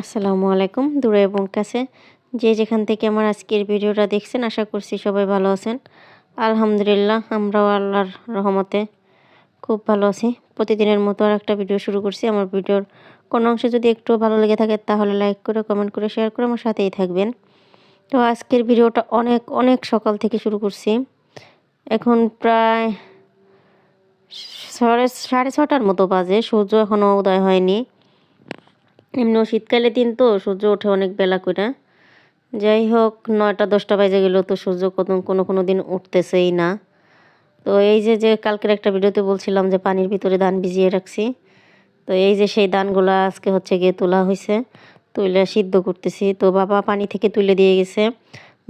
আসসালামু আলাইকুম, দূরে এবং কাছে। যে যেখান থেকে আমার আজকের ভিডিওটা দেখছেন, আশা করছি সবাই ভালো আছেন। আলহামদুলিল্লাহ, আমরাও আল্লাহর রহমতে খুব ভালো আছি। প্রতিদিনের মতো আর একটা ভিডিও শুরু করছি। আমার ভিডিওর কোনো অংশে যদি একটু ভালো লেগে থাকে, তাহলে লাইক করে, কমেন্ট করে, শেয়ার করে আমার সাথেই থাকবেন। তো আজকের ভিডিওটা অনেক অনেক সকাল থেকে শুরু করছি। এখন প্রায় সাড়ে সাড়ে ছটার মতো বাজে। সূর্য এখনও উদয় হয়নি। এমনিও শীতকালে দিন তো, সূর্য ওঠে অনেক বেলা করে যাই হোক, নয়টা, দশটা বাজে গেলেও তো সূর্য কত কোনো কোনো দিন উঠতেছেই না। তো এই যে যে কালকের একটা ভিডিওতে বলছিলাম যে পানির ভিতরে ধান ভিজিয়ে রাখছি। তো এই যে সেই ধানগুলো আজকে হচ্ছে গিয়ে তোলা হয়েছে তুলে সিদ্ধ করতেছি। তো বাবা পানি থেকে তুলে দিয়ে গেছে।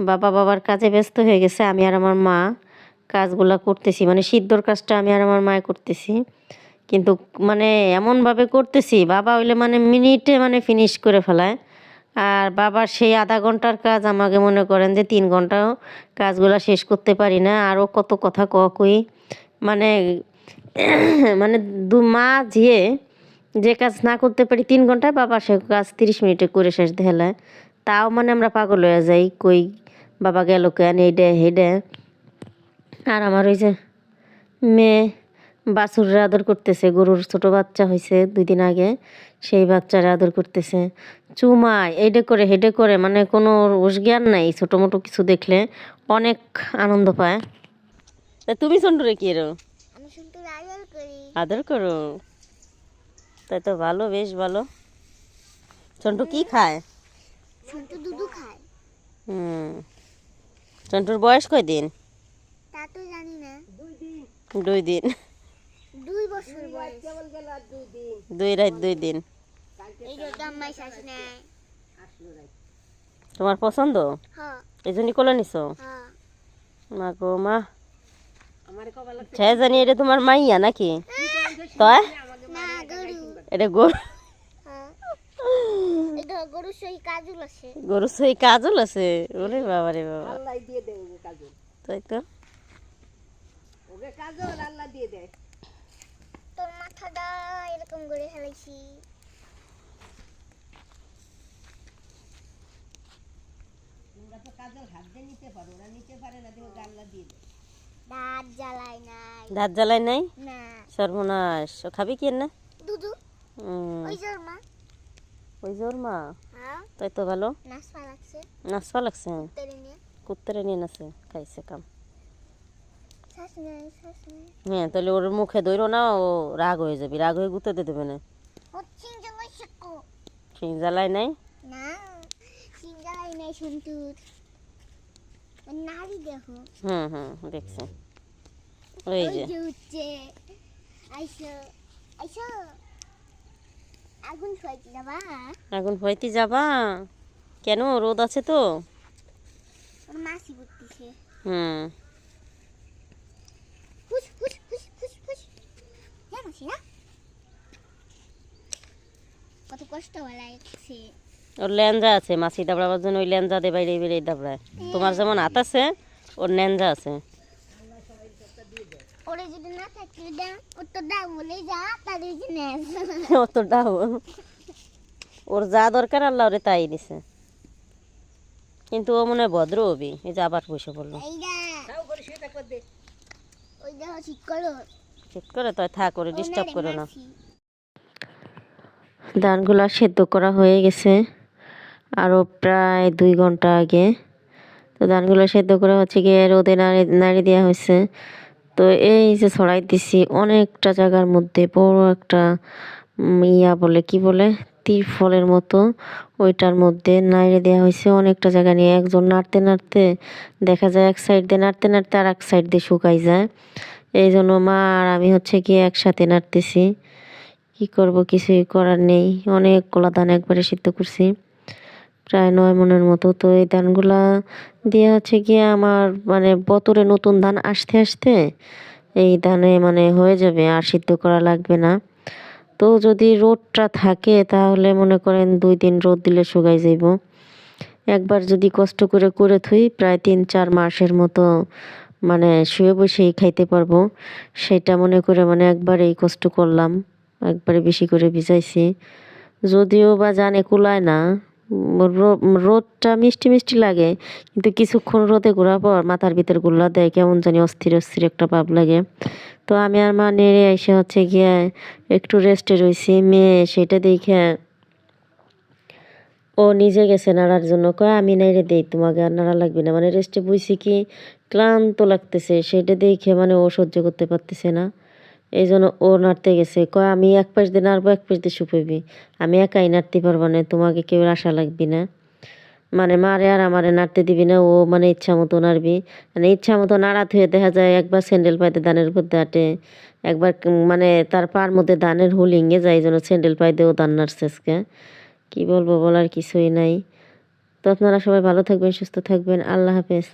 বাবা বাবার কাজে ব্যস্ত হয়ে গেছে, আমি আর আমার মা কাজগুলা করতেছি। মানে সিদ্ধর কাজটা আমি আর আমার মায়ে করতেছি। কিন্তু মানে এমনভাবে করতেছি, বাবা হইলে মানে মিনিটে মানে ফিনিশ করে ফেলায়। আর বাবার সেই আধা ঘণ্টার কাজ আমাকে মনে করেন যে তিন ঘন্টাও কাজগুলো শেষ করতে পারি না, আরও কত কথা কই। মানে মানে দু মা ঝিয়ে যে কাজ না করতে পারি তিন ঘন্টায় বাবা সে কাজ তিরিশ মিনিটে করে শেষ দেখালায়। তাও মানে আমরা পাগল হয়ে যাই, কই বাবা গেল কেন এইডে হেডে আর আমার ওই যে মেয়ে বাছুরের আদর করতেছে। গরুর ছোট বাচ্চা হয়েছে দুই দিন আগে সেই বাচ্চারা আদর করতেছে। চুমায় এইডে করে হেডে করে মানে কোনো হুশ জ্ঞান নাই ছোটো মোটো কিছু দেখলে অনেক আনন্দ পায়। তা তুমি সন্টুরে কি এরো? আদর করি। আদর করো? তাই তো ভালো বেশ ভালো। চন্টু কি খায়? শুনতে দুধু খায়। হুম। চন্টুর বয়স কয় দিন তা তো জানি না। দুই দিন। দুই বয়স দুই রাত দুই দিন। তোমার পছন্দ? হ এই জন্যই কোলে নিছো? মা গো মা। সে জানি এটা তোমার মাইয়া নাকি? তয় এটা গরু। হ্যাঁ। গরু সই আছে। গরু সই কাজল আছে? ওরে বাবা রে বাবা। তাই তো? তোর মাথাটা এরকম করে ফেলেছি দাঁত জ্বালাই নাই দাঁত জ্বালাই নাই না সর্বনাশ ও খাবি কি না দুধু উম, ওই জোর মা ওই জোর মা হ্যাঁ তাই তো ভালো নাচপা লাগছে নাচবা লাগছে কুত্তরে নিয়ে নাচে খাইছে কাম শ্বাস নেয় শ্বাস নেয় হ্যাঁ তাহলে ওর মুখে ধরো না ও রাগ হয়ে যাবে। রাগ হয়ে গুঁতে দেবে না। জ্বালাই নাই? না চিংজালাই নাই সন্তুর নারী দেখো হুম হুম দেখছি। ওই যে। যে উঠছে। আইসো আইসো। আগুন যাবা? এখন হইতে যাবা? কেন? রোদ আছে তো? হুম। হুস হুস হ্যাঁ মাসি না কত কষ্ট লাগছে ওর ল্যাঞ্জা আছে মাছি দাবড়াবার জন্য ওই ল্যাঞ্জা দিয়ে বাইরে বেরিয়ে দাবড়ায়। তোমার যেমন হাত আছে ওর ন্যাঞ্জা আছে। ওরে যদি না ওর তো বলে যা অত ডাও ওর যা দরকার আল্লাহ ওরে তাই দিছে। কিন্তু ও মনে হয় ভদ্র হবি এই যে আবার বসে পড়ল। ওই দেখো ঠিক করো। ঠিক করে তাই থাক করে ডিস্টার্ব করো না। ধানগুলা সেদ্ধ করা হয়ে গেছে আরও প্রায় দুই ঘণ্টা আগে। তো ধানগুলো সেদ্ধ করা হচ্ছে গিয়ে রোদে নাড়ি নাড়ি দেওয়া হয়েছে। তো এই যে ছড়াই দিছি অনেকটা জায়গার মধ্যে বড় একটা ইয়া বলে কি বলে? তিরফলের মতো। ওইটার মধ্যে নাড়িয়ে দেওয়া হয়েছে অনেকটা জায়গা নিয়ে। একজন নাড়তে নাড়তে দেখা যায় এক সাইড দিয়ে নাড়তে নাড়তে আর এক সাইড দিয়ে শুকাই যায়। এই জন্য, মা, আর আমি হচ্ছে গিয়ে একসাথে নাড়তেছি। কি করব? কিছুই করার নেই। অনেকগুলো ধান একবারে সিদ্ধ করছি। প্রায় নয় মনের মতো। তো এই ধানগুলা দিয়ে হচ্ছে গিয়ে আমার মানে বতরে নতুন ধান আসতে আসতে এই ধানে মানে হয়ে যাবে, আর সিদ্ধ করা লাগবে না। তো যদি রোদটা থাকে তাহলে মনে করেন দুই দিন রোদ দিলে শুকাই যাইব। একবার যদি কষ্ট করে করে থুই, প্রায় তিন চার মাসের মতো মানে শুয়ে বসেই খাইতে পারব। সেটা মনে করে মানে একবার এই কষ্ট করলাম, একবারে বেশি করে ভিজাইছি। যদিও বা জানে কুলায় না রোদটা মিষ্টি মিষ্টি লাগে, কিন্তু কিছুক্ষণ রোদে ঘোরার পর মাথার ভিতর গুল্লা দেয়, কেমন জানি অস্থির অস্থির একটা ভাব লাগে। তো আমি আর মা নেড়ে এসে হচ্ছে গিয়ে একটু রেস্টে রয়েছি মেয়ে সেটা দেখে ও নিজে গেছে নাড়ার জন্য। কয়, আমি নাইরে দেই, তোমাকে আর নাড়া লাগবে না। মানে রেস্টে বইছি কি, ক্লান্ত লাগতেছে, সেটা দেখে মানে ও সহ্য করতে পারতেছে না। এই জন্য ও নাড়তে গেছে। কয়, আমি এক পাশ দিয়ে নাড়বো, এক পাশ দিয়ে শুকাইবি। আমি একাই নাড়তে পারব না, তোমাকে কেউ আশা লাগবি না। মানে মারে আর আমারে নাড়তে দিবি না, ও মানে ইচ্ছা মতো নাড়বি। মানে ইচ্ছা মতো নাড়া থুয়ে দেখা যায় একবার স্যান্ডেল পাইতে দানের উপর দাঁটে একবার মানে তার পার মধ্যে দানের হুলিংয়ে যায় জন্য স্যান্ডেল পাইতে ও দান নাড়ছে আজকে। কী বলব বলার কিছুই নাই। তো আপনারা সবাই ভালো থাকবেন, সুস্থ থাকবেন, আল্লাহ হাফেজ।